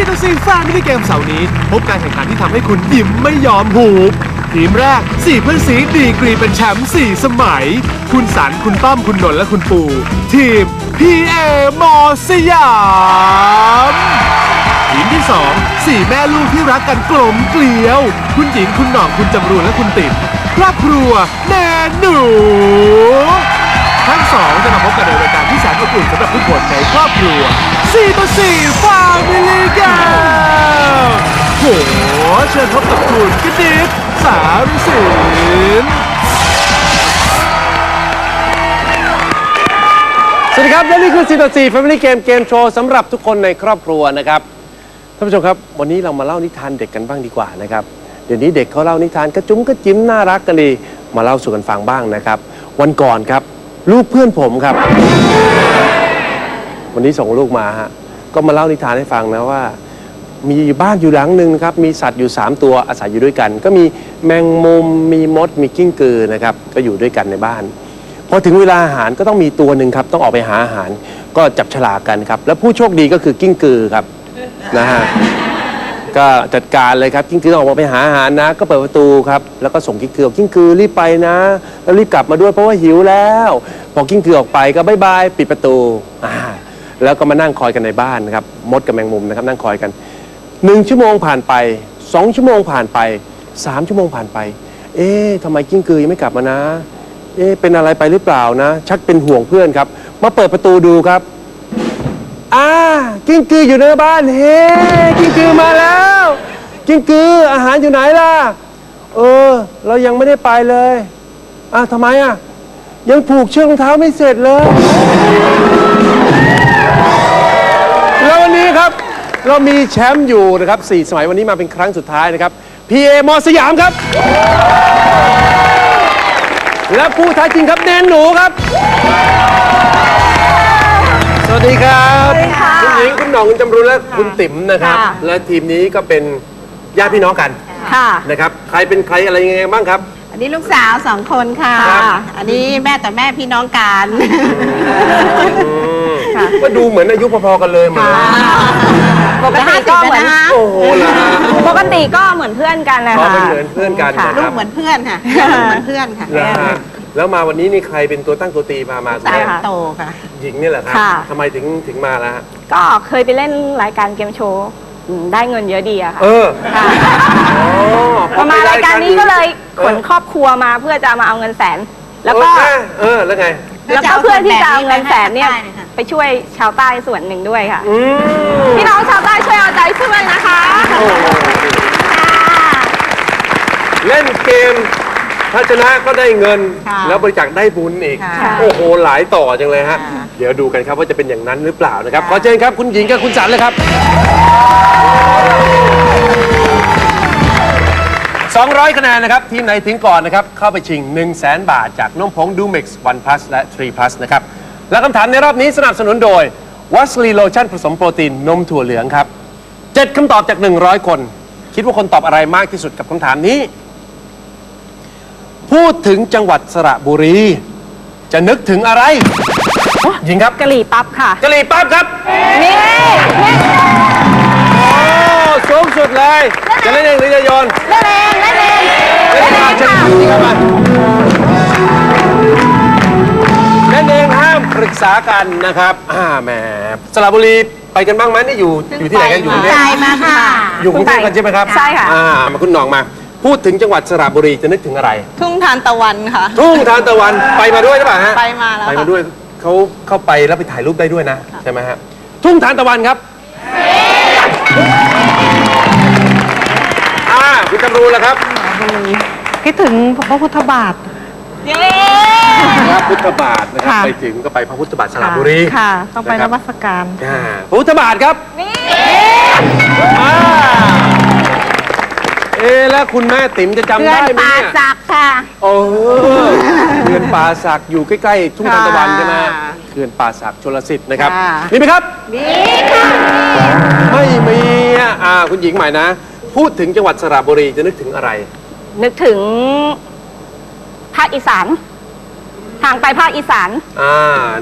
ซีต่อซีแฟมิลี่เกมเสาร์นี้ พบการแข่งขันที่ทำให้คุณยิ้มไม่ยอมหูบทีมแรกสี่เพื่อนสีดีกรีเป็นแชมป์สี่สมัย คุณสันคุณต้อมคุณนนท์และคุณปู ทีมพีเอมอสยามทีมที่สองสี่แม่ลูกที่รักกันกลมเกลียว คุณหญิงคุณหน่องคุณจำรูนและคุณติ๋มครอบครัวแน่หนู ทั้งสองจะมาพบกันในรายการที่แสนอบอุ่นสำหรับทุกคนในครอบครัว4ต่อ4 Family Game โหเชิญพบกับคุณกนิษฐ์สามสินสวัสดีครับและนี่คือ4ต่อ4 Family Game เกมโชว์สำหรับทุกคนในครอบครัวนะครับท่านผู้ชมครับ วันนี้เรามาเล่านิทานเด็กกันบ้างดีกว่านะครับเดี๋ยวนี้เด็กเขาเล่านิทานกระจุ้มกระจิ้มน่ารักกันดีมาเล่าสู่กันฟังบ้างนะครับ วันก่อนครับ ลูกเพื่อนผมครับ วันนี้ส่งลูกมาฮะก็มาเล่านิทานให้ฟังนะว่า มีบ้านอยู่หลังหนึ่งนะครับ มีสัตว์อยู่ 3 ตัวอาศัยอยู่ด้วยกัน ก็มีแมงมุมมีมด มีกิ้งกือนะครับ ก็อยู่ด้วยกันในบ้าน พอถึงเวลาอาหารก็ต้องมีตัวหนึ่งครับ ต้องออกไปหาอาหารก็จับฉลากกันครับ แล้วผู้โชคดีก็คือกิ้งกือครับนะฮะ ก็จัดการเลยครับกิ้งกือออกมาไปหาอาหารนะ ก็เปิดประตูครับแล้วก็ส่งกิ้งกือบอกกิ้งกือรีบไปนะ แล้วรีบกลับมาด้วยเพราะว่าหิวแล้วพอกิ้งกือออกไปก็บายบายปิดประตูอ่าแล้วก็มานั่งคอยกันในบ้านนะครับมดกับแมงมุมนะครับนั่งคอยกันหนึ่งชั่วโมงผ่านไปสองชั่วโมงผ่านไปสามชั่วโมงผ่านไป เอ๊ะทำไมกิ้งกือยังไม่กลับมานะ เอ๊ะเป็นอะไรไปหรือเปล่านะ ชักเป็นห่วงเพื่อนครับ มาเปิดประตูดูครับ อ่ากิ้งกืออยู่ในบ้านเฮ้กิ้งกือมาแล้ว กิ้งกืออาหารอยู่ไหนล่ะ เออ เรายังไม่ได้ไปเลยอะทำไมอะ ยังผูกเชือกรองเท้าไม่เสร็จเลย แล้ววันนี้ครับ เรามีแชมป์อยู่นะครับสี่สมัยวันนี้มาเป็นครั้งสุดท้ายนะครับพีเอมอสยามครับ และผู้ท้าชิงครับแนนหนูครับ สวัสดีครับคุณหญิงคุณหน่องคุณจำรูนและคุณติ๋มนะครับ ค่ะ และทีมนี้ก็เป็นญาติพี่น้องกันค่ะ นะครับใครเป็นใครอะไรยังไงบ้างครับ อันนี้ลูกสาวสองคนค่ะ ครับ อันนี้แม่ต่อแม่พี่น้องกันค่ะ ก็ดูเหมือนอายุพอๆกันเลยเหมือนปกติก็เหมือนจะ50แล้วนะคะโอ้โหล่ะปกติก็เหมือนเพื่อนกันเลยพอค่ะเป็นเหมือนเพื่อนกันค่ะนะคลูรักบ เหมือนเพื่อนค่ะ ลูกเหมือนเพื่อนค่ะนะฮะ แล้วมาวันนี้นี่ใครเป็นตัวตั้งตัวตีมามาคุณสาวแม่โตค่ะ หญิงนี่แหละครับค่ะ ทำไมถึงถึงมาแล้วฮะก็เคยไปเล่นรายการเกมโชว์อืมได้เงินเยอะดีอะค่ะเออค่ะอ๋อพอมารายการนี้ก็เลยเอขอนครอบครัวมาเพื่อจะมาเอาเงินแสน แล้วก็ เออเออแล้วไง แล้วก็เพื่อที่จะเอาเงินแสนเนี่ยได้เลยค่ะไปช่วยชาวใต้ส่วนหนึ่งด้วยค่ะ อืมพี่น้องชาวใต้ช่วยเอาใจช่วยนะคะ โอ้โหเล่นเกม ถ้าชนะก็ได้เงินค่ะแล้วบริจาคได้บุญอีก ค่ะโอ้โหหลายต่อจังเลยฮะ ค่ะเดี๋ยวดูกันครับว่าจะเป็นอย่างนั้นหรือเปล่านะครับ ค่ะ ขอเชิญครับคุณหญิงกับคุณสันเลยครับ 200 คะแนนนะครับ ทีมไหนถึงก่อนนะครับ เข้าไปชิง 1 0 0 0 0แบาท จากนมผงดูเม็กซ์วันพลัสและ 3 plus นะครับ และคำถามในรอบนี้สนับสนุนโดยวัสลีโลชั่นผสมโปรตีนนมถั่วเหลืองครับ 7คำตอบจาก 100 คน คิดว่าคนตอบอะไรมากที่สุดกับคำถามนี้ พูดถึงจังหวัดสระบุรี จะนึกถึงอะไรหญิงครับกะหรี่ปั๊บค่ะกะหรี่ปั๊บครับ นี่โอ้สูงสุดเลย จะเล่นเองหรือจะโยนเล่นเองเล่นเองเล่นเองเชิญคุณหญิงครับมาเล่นเองห้ามปรึกษากันนะครับอ่าแหมสระบุรีไปกันบ้างไหมนี่อยู่อยู่ที่ไหนกันอยู่กรุงเทพใจมาค่ะ อยู่กรุงเทพกันใช่ไหมครับใช่ค่ะอ่ามาคุณหน่องมา พูดถึงจังหวัดสระบุรีจะนึกถึงอะไร ทุ่งทานตะวันค่ะ ทุ่งทานตะวันไปมาด้วยหรือเปล่าฮะไปมาแล้วไปมาค่ะ ด้วยเขาเข้าไปแล้วไปถ่ายรูปได้ด้วยนะ ใช่ไหมฮะทุ่งทานตะวันครับอ่าคุณจำรูนแล้วครับคิดถึงพระพุทธบาท เย้ พระพุทธบาทนะครับค่ะ ไปถึงก็ไปพระพุทธบาทสระบุรีค่ะ ต้องไปนะครันบมัสการ อ่าพระพุทธบาทครับนี่อ่า เอ๊ะแล้วคุณแม่ติ๋มจะจำเพื่อได้นไหมปาเนี่ยสักค่ะ โอ้เขื่อนป่าศักอยู่ใกล้ๆทุ่งทานตะวันใช่ไหมค่ะเขื่อนป่าศักชลสิทธิ์นะครับค่ะ มีไหมครับนี่ค่ะไม่มีอะอ่าคุณหญิงใหม่นะ พูดถึงจังหวัดสระบุรีจะนึกถึงอะไร นึกถึงภาคอีสานทางไปภาคอีสาน อ่า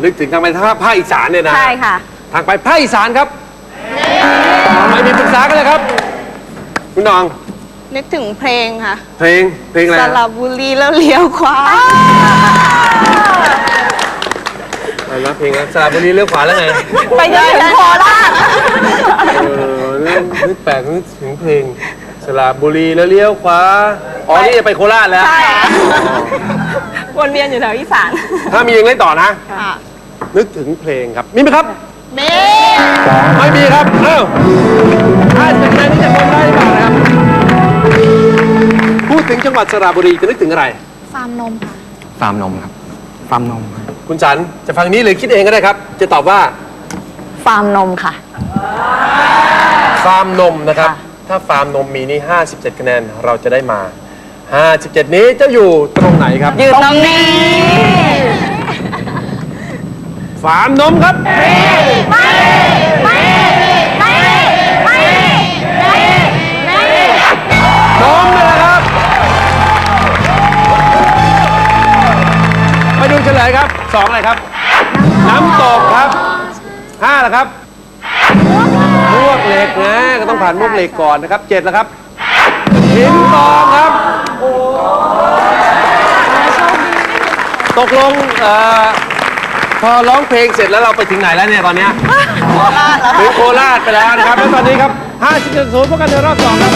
นึกถึงทางไปภาคภาคอีสานเนี่ยนะใช่ค่ะ ทางไปภาคอีสานครับไม่มีปรึกษากันเลยครับ คุณน้อง นึกถึงเพลงค่ะ เพลงเพลงอะไรสฮะระบุรีแล้วเลี้ยวขวาอะไรนะเพลงนะสระบุรีเลี้ยวขวาแล้วไงไปจนถึงโคราชเออนึกนึกแปลกนึกถึงเพลงสระบุรีแล้วเลี้ยวขวาอ๋อนี่จะไปโคราชแล้ว ใช่วนเวียนอยู่แถวอีสานถ้ามียังเล่นต่อนะ ค่ะนึกถึงเพลงครับ มีไหมครับ เม ไม่มีครับ เอ้าถ้าจากนั้นนี่จะคนได้หรือเปล่านะครับพู ดถึงจังหวัดสระบุรีจะนึกถึงอะไร ฟาร์มนมค่ะ ฟาร์มนมครับ ฟาร์มนมครับคุณสันจะฟังนี้หรือคิดเองก็ได้ครับ จะตอบว่าฟาร์มนมค่ะ ฟาร์มนมนะครับ ค่ะ ถ้าฟาร์มนมมีนี่57คะแนนเราจะได้มา 57 นี้จะอยู่ตรงไหนครับ ยืนตรงนี้ฟาร์มนมครับนานมวกเหล็กก่อนนะครับเจ็ดแล้วครับหินกองครับตกลงเอ่อพอร้องเพลงเสร็จแล้วเราไปถึงไหนแล้วเนี่ยตอนเนี้ยถึงโคราชไปแล้วนะครับแล้วตอนนี้ครับ50ศูนย์พวกกันในรอบสองครับ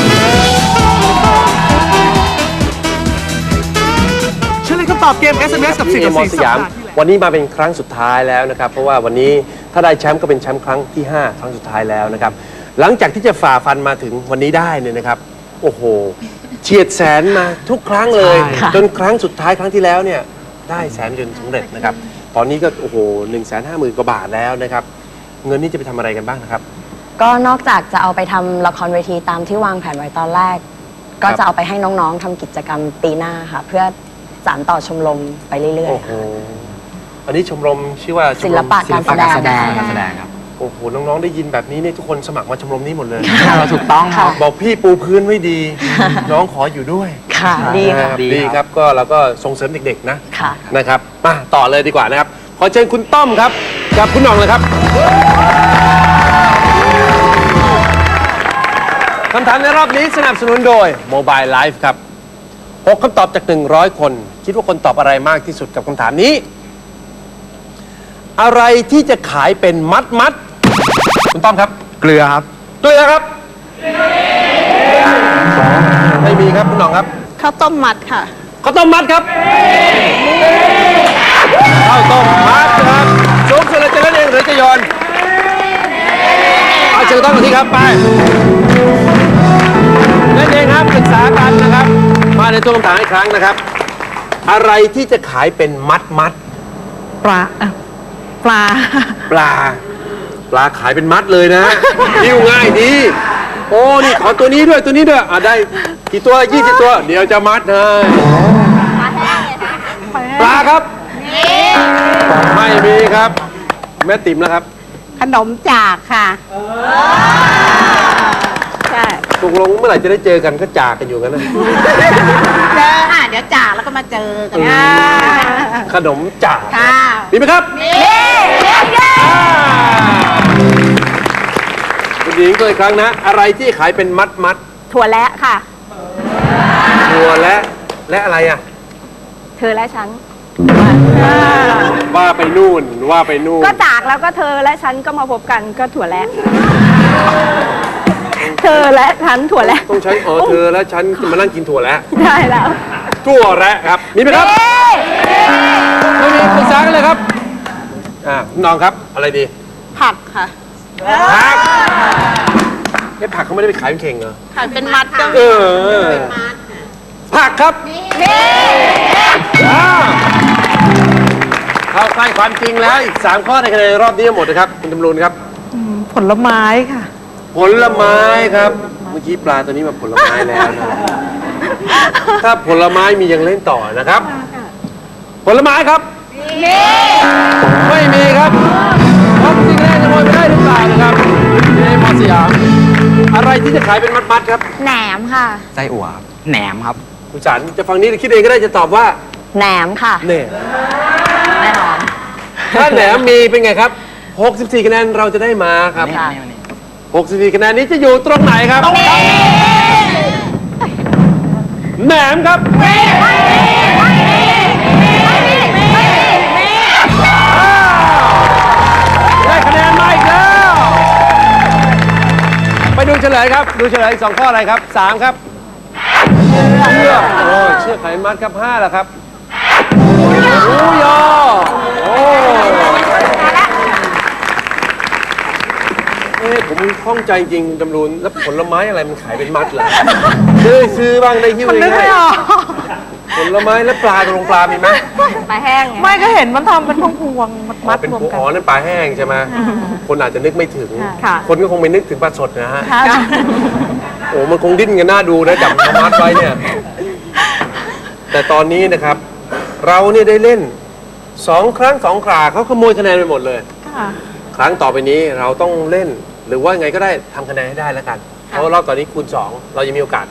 เชิญเลยคำตอบเกม SMS กับสิ่งที่กับมอสิ่งสสัปยามดาห์ที่แล้ววันนี้มาเป็นครั้งสุดท้ายแล้วนะครับ เพราะว่าวันนี้ถ้าได้แชมป์ก็เป็นแชมป์ครั้งที่ 5 ครั้งสุดท้ายแล้วนะครับ หลังจากที่จะฝ่าฟันมาถึงวันนี้ได้เนี่ยนะครับ โอ้โหเฉียดแสนมาทุกครั้งเลยจนครั้งสุดท้ายครั้งที่แล้วเนี่ยได้แสนจนสำเร็จนะครับ ตอนนี้ก็โอ้โหหนึ่งแสนห้าหมื่นกว่าบาทแล้วนะครับ เงินนี่จะไปทำอะไรกันบ้างนะครับ ก็นอกจากจะเอาไปทำละครเวทีตามที่วางแผนไว้ตอนแรก ก็จะเอาไปให้น้องๆทำกิจกรรมปีหน้าค่ะ เพื่อสานต่อชมรมไปเรื่อยโอ้ๆโหค่ะ อันนี้ชมรมชื่อว่าชศิมลรมปะการแสดงแสดง การแสดงครับ โอ้โหน้องๆได้ยินแบบนี้เนี่ยทุกคนสมัครมาชมรมนี้หมดเลยเราถูกต้องครับ บอกพี่ปูพื้นไว้ดี น้องขออยู่ด้วยค่ะดีค่ะนะครับ ดีดีครับครับก็เราก็ส่งเสริมเด็กๆนะค่ะ นะครับมาต่อเลยดีกว่านะครับ ขอเชิญคุณต้อมครับกับคุณหน่องเลยครับคำถามในรอบนี้สนับสนุนโดย Mobile Life ครับ 6คำตอบจาก 100 คน คิดว่าคนตอบอะไรมากที่สุดกับคำถามนี้ อะไรที่จะขายเป็นมัดมัดๆคุณต้อมครับ เกลือครับ เกลือครับ ไม่มีครับคุณหน่องครับข้าวต้มมัดค่ะข้าวต้มมัดครับข้าวต้มมัดครับสูงสุดเลยจะเล่นเองหรือจะโยนเอาเชิญต้องมาที่ครับไปเล่นเองครับปรึกษากันนะครับ มาในตัวคำถามอีกครั้งนะครับ อะไรที่จะขายเป็นมัดมัดปลาอะ ปลา ปลา ปลาขายเป็นมัดเลยนะดิ้วง่ายดี โอ้ นี่ขอตัวนี้ด้วยตัวนี้ด้วยอะได้กี่ตัว20ตัว เดี๋ยวจะมัดให้ปลาครับ ไม่มีครับ แม่ติ๋มแล้วครับ ขนมจากค่ะใช่ตกลงเมื่อไหร่จะได้เจอกันก็จากกันอยู่กันนะ เจอค่ะ เดี๋ยวจากแล้วก็มาเจอกันขนมจากค่ะมีไหมครับอ่าคุณหญิงตัวอีกครั้งนะ อะไรที่ขายเป็นมัดมัดถั่วและค่ะๆถั่วและและอะไรอะ เธอและฉัน ว่าไปนู่นว่าไปนู่น ก็จากแล้วก็เธอและฉันก็มาพบกันก็ถั่วและเธอและฉันถั่วและต้องใช้เออเธอและฉันจะมานั่งกินถั่วแล้วได้แล้ว ถั่วและครับ มีไหมครับไม่มีปรึกษากันเลยครับอ่าน้องครับอะไรดีผักค่ะผักไอ้ผักเขาไม่ได้ไปขายเป็นเข่งเหรอผักเป็นมัดก็เอมีอเป็นมัดค่ะผักครับอ่าเข้าใกล้ความจริงแล้วอีก3ข้อในคะแนนรอบนี้หมดนะครับคุณตำรูนครับ ผลไม้ค่ะ ผลไม้ครับ เมื่อกี้ปลาตัวนี้มาผลไม้แล้วนะ ถ้าผลไม้มียังเล่นต่อนะครับ ผลไม้ครับ ไม่มีครับเพราะจริงๆแล้วจะโมยไปได้หรือเปล่านะครับเอมอสยาม อะไรที่จะขายเป็นมัดๆครับแหนมค่ะ ไส้อั่วครับแหนมครับ คุณสันจะฟังนี้หรือคิดเองก็ได้จะตอบว่าแหนมค่ะ เนี่ยแน่นอนถ้าแหนมมีเป็นไงครับ 64คะแนนเราจะได้มาครับค่ะ64คะแนนนี้จะอยู่ตรงไหนครับแหนมครับได้คะแนนมาอีกแล้ว ไปดูเฉลยครับ ดูเฉลยอีกสองข้ออะไรครับสามครับ เชือกโอ้ยเชือกไขมัดครับห้าแล้วครับหมูยอโอ้ เอ๊ะผมข้องใจจริงดำรูนแล้วผลไม้อะไรมันขายเป็นมัดเหรอเคยซื้อบ้างได้หิ้วนึกง่าไม่ยออกๆผลไม้แล้วปลาตกลงปลามีไหมปลาแห้งไง ไม่ก็เห็นมันทำเป็นพวงพวงๆมัดอ๋มัอดเป็นรวมปูกันอ๋อนั่นปลาแห้งใช่ไหมคนอาจจะนึกไม่ถึง ค่ะ คนก็คงไม่นึกถึงปลาสดนะฮะ ค่ะโอ้มันคงดิ้นกันหน้าดูนะจับมามัดไว้เนี่ย แต่ตอนนี้นะครับ เราเนี่ยได้เล่นสองครั้งสองคราเขาขโมยคะแนนไปหมดเลย ค่ะ ครั้งต่อไปนี้เราต้องเล่น หรือว่าไงก็ได้ทำคะแนนให้ได้แล้วกัน เพราะว่ารอบตอนนี้คูณ 2 เรายังมีโอกาส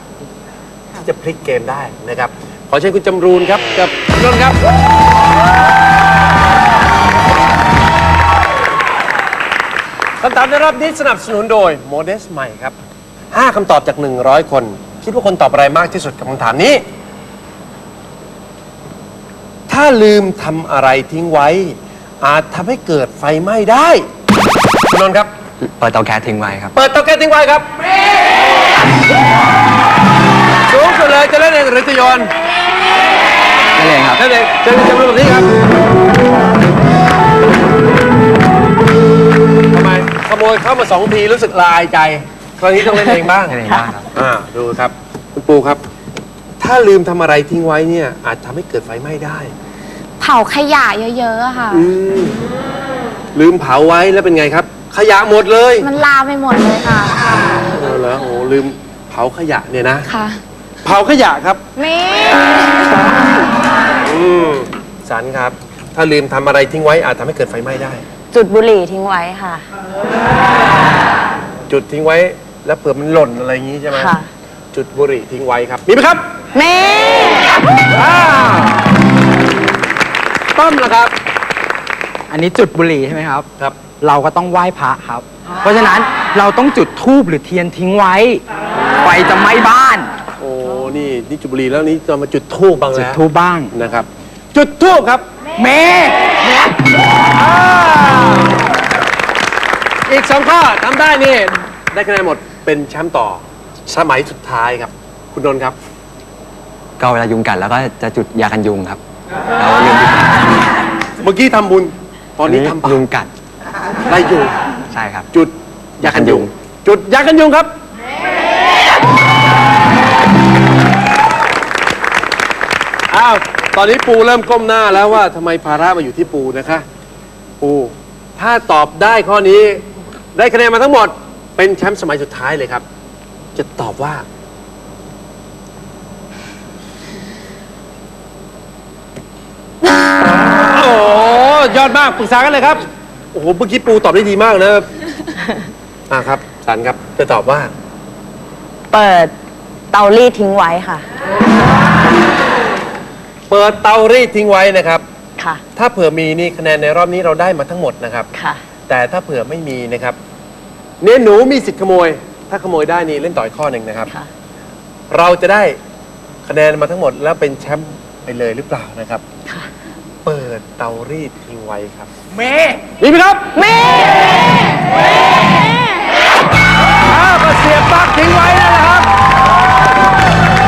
ที่จะพลิกเกมได้นะครับ ขอเชิญคุณจำรูนครับ กับคุณนนท์ครับ คำถามในรอบนี้สนับสนุนโดยโมเดสใหม่ครับ 5คำตอบจาก 100 คน คิดว่าคนตอบอะไรมากที่สุดกับคำถามนี้ ถ้าลืมทำอะไรทิ้งไว้ อาจทำให้เกิดไฟไหม้ได้คุณนนท์ครับ เปิดเตาแก๊สทิ้งไว้ครับ เปิดเตาแก๊สทิ้งไว้ครับสูงสุดเลยจะเล่นเองหรือจะโยนนั่นเองครับเล่นเองเชิญคุณจำรูนแบบนี้ครับทำไมขโมยเข้ามาสองทีรู้สึกลายใจ ครั้งนี้ต้องเล่นเองบ้างเล่นเองบ้างครับ อ่าดูครับคุณปูครับ ถ้าลืมทำอะไรทิ้งไว้เนี่ย อาจทำให้เกิดไฟไหม้ได้ เผาขยะเยอะๆอะค่ะ อืมลืมเผาไว้แล้วเป็นไงครับ ขยะหมดเลยมันลามไปหมดเลยค่ะ เออเหรอโอ้ลืมเผาขยะเนี่ยนะ ค่ะ เผาขยะครับมีอืมสันครับ ถ้าลืมทำอะไรทิ้งไว้อาจทำให้เกิดไฟไหม้ได้ จุดบุหรี่ทิ้งไว้ค่ะ จุดทิ้งไว้แล้วเผื่อมันหล่นอะไรอย่างงี้ใช่ไหมค่ะ จุดบุหรี่ทิ้งไว้ครับ มีไหมครับมีอ้าวต้อมล่ะครับ อันนี้จุดบุหรี่ใช่ไหมครับ ครับ เราก็ต้องไหว้พระครับ เพราะฉะนั้นเราต้องจุดธูปหรือเทียนทิ้งไว้ไฟจะไหม้บ้านโอ้ นี่นี่จุดบุหรี่แล้วนี่จะมาจุดทูบบ้างจุดแล้วธูปบ้าง นะครับ จุดทูบครับ เมอ้าวอีกสองข้อทำได้นี่ ได้คะแนนหมดเป็นแชมป์ต่อ สมัยสุดท้ายครับ คุณนนท์ครับ ก็เวลายุงกัดแล้วก็จะจุดยากันยุงครับเราลืมจุดเมื่อกี้ทำบุญ ตอนนี้ทำบาป ยุงกัด ไล่ยุงใช่ครับ จุดยากันยุง จุดยากันยุงครับ อ้าว ตอนนี้ปูเริ่มก้มหน้าแล้วว่าทำไมภาระมาอยู่ที่ปูนะคะ ปู ถ้าตอบได้ข้อนี้ ได้คะแนนมาทั้งหมด เป็นแชมป์สมัยสุดท้ายเลยครับ จะตอบว่า โอ้โหยอดมากปรึกษากันเลยครับ โอ้โหเมื่อกี้ปูตอบได้ดีมากนะ อ่าครับสันครับจะตอบว่า เปิดเตารีดทิ้งไว้ค่ะ เปิดเตารีดทิ้งไว้นะครับ ค่ะ ถ้าเผื่อมีนี่คะแนนในรอบนี้เราได้มาทั้งหมดนะครับ ค่ะ แต่ถ้าเผื่อไม่มีนะครับ เนี่ยหนูมีสิทธิ์ขโมย ถ้าขโมยได้นี่เล่นต่ออีกข้อหนึ่งนะครับ ค่ะ เราจะได้คะแนนมาทั้งหมดแล้วเป็นแชมป์ไปเลยหรือเปล่านะครับ ค่ะ เปิดเตารีดทิ้งไว้ครับ เมมีไหมครับมีอ้าวก็เสียบปลั๊กทิ้งไว้แล้วนะครับ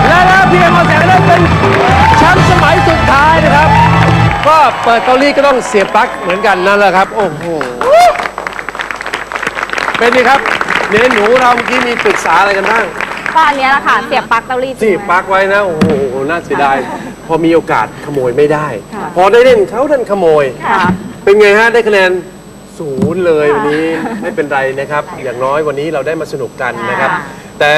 และแล้วพีเอ็มอแสงได้เป็นแชมป์สมัยสุดท้ายนะครับ ก็เปิดเตารีดก็ต้องเสียบปลั๊กเหมือนกันนั่นแหละครับ โอ้โห เป็นไงครับเนนหนูเราเมื่อกี้มีปรึกษาอะไรกันบ้างก็อันเนี้ยแหละค่ะ เสียบปลั๊กเตารีดเสียบปลั๊กไว้นะ โอ้โห น่าเสียดาย พอมีโอกาสขโมยไม่ได้ พอได้เล่นเขาดันขโมยค่ะเป็นไงฮะได้คะแนนศูนย์เลยวันนี้ไม่เป็นไรนะครับ อย่างน้อยวันนี้เราได้มาสนุกกันนะครับค่ะแต่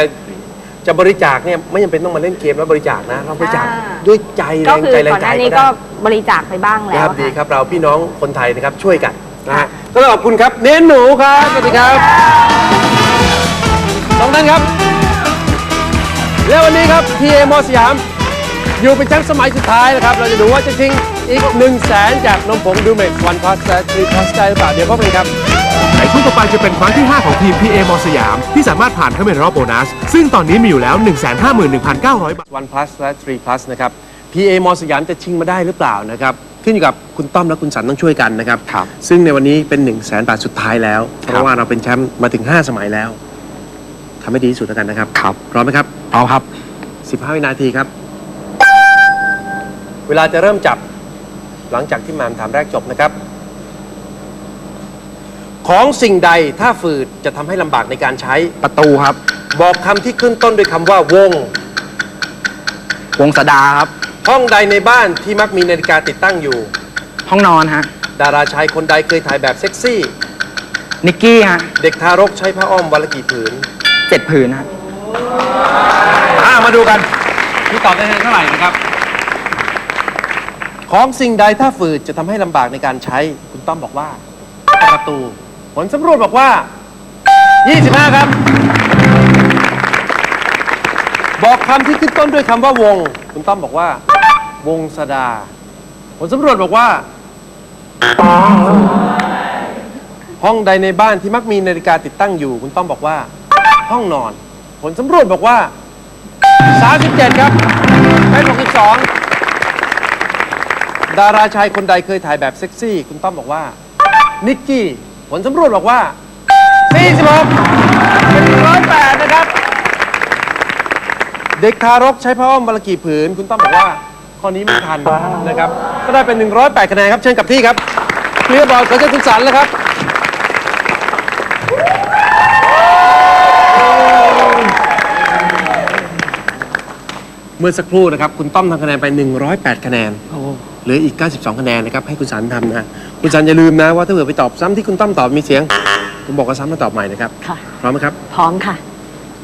จะบริจาคเนี่ยไม่จำเป็นต้องมาเล่นเกมแล้วบริจาคนะเราบริจาคอ่าด้วยใจแรก็งคือใจแรงก่อนหใจน้าก็นี้ได้ก็บริจาคไปบ้างแล้นะวครับดีค่ะครับเราพี่น้องคนไทยนะครับช่วยกันนะฮะก็ต้องขอบคุณครับ เน้นหนูครับสวัสดีครับสองท่านครับ และวันนี้ครับทีเอมอสยาม อยู่เป็นแชมป์สมัยสุดท้ายนะครับ เราจะดูว่าจะชิงอีก1 0 0 0 0แสนจากนมผงดูเมกวันพาสและทรีพาสได้หรือเปล่าเดี๋ยวพบกันครับในช่วงต่อไปจะเป็นครั้งที่ 5 ของทีม PA มสยาม ที่สามารถผ่านเข้าไปในรอบโบนัส ซึ่งตอนนี้มีอยู่แล้ว 151,900 บาท One Plus และ3 Plus นะครับ PA มสยามจะชิงมาได้หรือเปล่านะครับ ขึ้นอยู่กับคุณต้อมและคุณสันต้องช่วยกันนะครับ ครับซึ่งในวันนี้เป็น 1 0 0 0 0แบาทสุดท้ายแล้ว เพราะว่าเราเป็นแชมป์มาถึง 5 สมัยแล้วทำให้ดีที่สุดแล้วกันนะครับครับพร้อมไหมครับเอาครับ 15 วินาทีครับ เวลาจะเริ่มจับหลังจากที่มามถามแรกจบนะครับ ของสิ่งใดถ้าฝืดจะทำให้ลำบากในการใช้ ประตูครับ บอกคำที่ขึ้นต้นด้วยคำว่าวง วงสดาครับ ห้องใดในบ้านที่มักมีนาฬิกาติดตั้งอยู่ ห้องนอนฮะ ดาราชายคนใดเคยถ่ายแบบเซ็กซี่ นิกกี้ฮะเด็กทารกใช้ผ้าอ้อมวันละกี่ผืนเจ็ดผืนฮะ อ่ามาดูกันที่ตอบได้เท่าไหร่นะครับ ของสิ่งใดถ้าฝืดจะทำให้ลำบากในการใช้ คุณต้อมบอกว่า ประตู ผลสำรวจบอกว่า 25 ครับ บอกคำที่ขึ้นต้นด้วยคำว่าวง คุณต้อมบอกว่า วงสดา ผลสำรวจบอกว่า ห้องใดในบ้านที่มักมีนาฬิกาติดตั้งอยู่ คุณต้อมบอกว่า ห้องนอน ผลสำรวจบอกว่า 37 ครับเป็น62 ดาราชายคนใดเคยถ่ายแบบเซ็กซี่ คุณต้อมบอกว่า นิกกี้ ผลสำรวจบอกว่า 46 108 นะครับ เด็กทารกใช้ผ้าอ้อมวันละกี่ผืน คุณต้อมบอกว่าข้อนี้ไม่ทันนะครับ ก็ได้เป็น 108 คะแนนครับ เชิญกับที่ครับเคลียร์บอลขอเชิญคุณสันแล้วครับ เมื่อสักครู่นะครับ คุณต้อมทำคะแนนไป 108 คะแนนเหลืออีก 92 คะแนนนะครับ ให้คุณสันทำนะคุณสันอย่าลืมนะว่าถ้าเผื่อไปตอบซ้ำที่คุณต้อมตอบมีเสียง ผมบอกว่าซ้ำมาตอบใหม่นะครับ ค่ะ พร้อมไหมครับ พร้อมค่ะ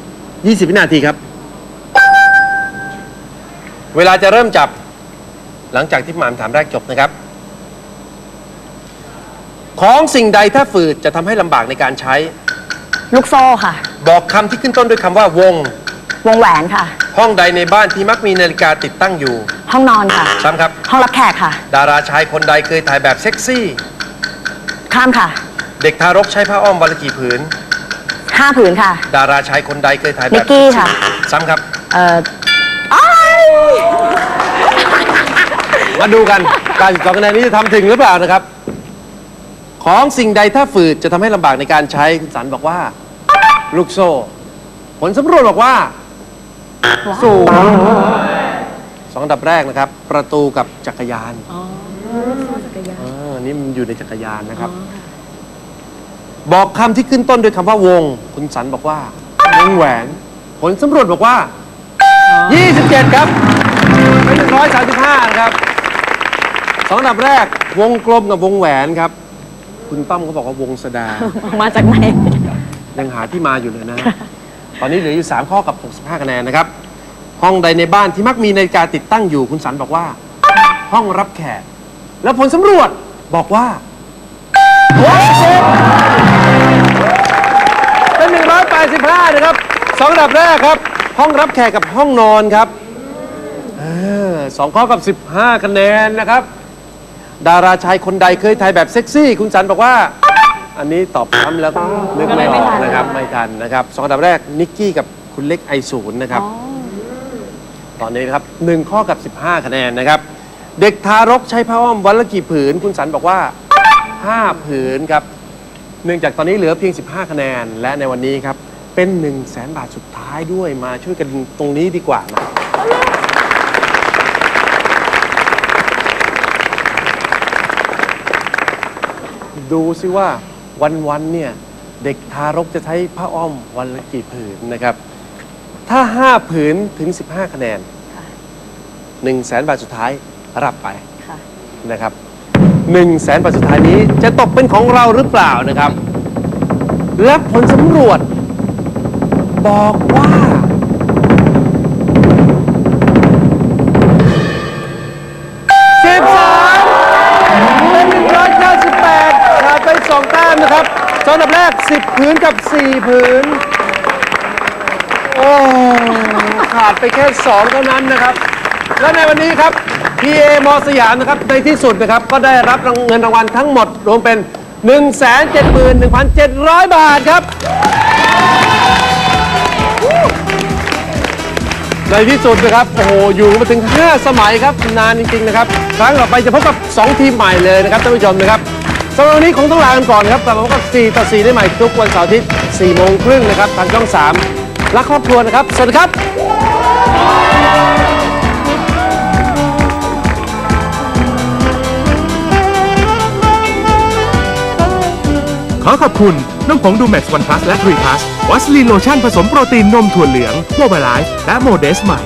20 วินาทีครับ เวลาจะเริ่มจับ หลังจากที่หมามถามแรกจบนะครับ ของสิ่งใดถ้าฝืดจะทำให้ลำบากในการใช้ ลูกโซ่ค่ะ บอกคำที่ขึ้นต้นด้วยคำว่าวง วงแหวนค่ะ ห้องใดในบ้านที่มักมีนาฬิกาติดตั้งอยู่ห้องนอนค่ะ ซ้ำครับ ห้องรับแขกค่ะ ดาราชายคนใดเคยถ่ายแบบเซ็กซี่ ข้ามค่ะ เด็กทารกใช้ผ้าอ้อมวันละกี่ผืน ห้าผืนค่ะ ดาราชายคนใดเคยถ่ายแบบนิกกี้ค่ะ ซ้ำครับ เอ่ออ้ายมาดูกันการสิบสองคะแนนนี้จะทำถึงหรือเปล่านะครับ ของสิ่งใดถ้าฝืดจะทำให้ลำบากในการใช้ คุณสันบอกว่า ลูกโซ่ ผลสำรวจบอกว่า สูงสองอันดับแรกนะครับ ประตูกับจักรยานอ๋อนี่มันอยู่ในจักรยานนะครับ บอกคำที่ขึ้นต้นด้วยคำว่าวง คุณสันบอกว่าวงแหวน ผลสำรวจบอกว่า 27 ครับ เป็น135นะครับสองอันดับแรกวงกลมกับวงแหวนครับ คุณต้อมเขาบอกว่าวงสดามาจากไหน ยังหาที่มาอยู่เลยนะตอนนี้เหลืออยู่ 3 ข้อกับ 65 คะแนนนะครับ ห้องใดในบ้านที่มักมีนาฬิกาติดตั้งอยู่คุณสันบอกว่า ห้องรับแขก แล้วผลสำรวจบอกว่าเป็น185นะครับสองอันดับแรกครับ ห้องรับแขกกับห้องนอนครับเออสองข้อกับ 15 คะแนนนะครับ ดาราชายคนใดเคยถ่ายแบบเซ็กซี่ คุณสันบอกว่า อันนี้ตอบซ้ำแล้วนึกไม่ออกนะครับ ไม่ทันนะครับสองอันดับแรกนิกกี้กับคุณเล็กไอศูนย์นะครับ ตอนนี้นะครับหนึ่งข้อกับ 15 คะแนนนะครับ เด็กทารกใช้ผ้าอ้อมวันละกี่ผืน คุณสันบอกว่า 5 ผืนครับ เนื่องจากตอนนี้เหลือเพียง 15 คะแนน และในวันนี้ครับ เป็น 1 0 0 0 0แสนบาทสุดท้ายด้วยมาช่วยกันตรงนี้ดีกว่านะ ดูซิว่าวันๆเนี่ย เด็กทารกจะใช้ผ้าอ้อมวันละกี่ผืนนะครับ ถ้า 5 ผืนถึง 15 คะแนน1 0 0 0 0แสนบาทสุดท้ายรับไปค่ะ นะครับ1 0 0 0 0แสนบาทสุดท้ายนี้จะตกเป็นของเราหรือเปล่านะครับ และผลสำรวจ บอกว่า 13เป็น198ขาดไป 2 แต้มนะครับสองอันดับแรก 10ผืนกับ4ผืนโอ้ ขาดไปแค่2เท่านั้นนะครับ และในวันนี้ครับ PA มสยามนะครับในที่สุดนะครับก็ได้รับเงินรางวัลทั้งหมดรวมเป็น 171,700 บาทครับ ในที่สุดนะครับ โอ้โห อยู่มาถึง 5 สมัยครับนานจริง ๆ นะครับ ครั้งต่อไปจะพบกับ 2 ทีมใหม่เลยนะครับท่านผู้ชมนะครับสำหรับวันนี้คงต้องลากันก่อนครับกลับมาพบกับ 4 ต่อ 4 ได้ใหม่ทุกวันเสาร์อาทิตย์4โมงครึ่งนะครับทางช่อง 3 รักครอบครัวนะครับ สวัสดีครับขอขอบคุณน้ำผงดูแม็กซ์วันพลัสและทรีพลัสวัสลีนโลชั่นผสมโปรตีนนมถั่วเหลืองโมบายไลฟ์และโมเดสใหม่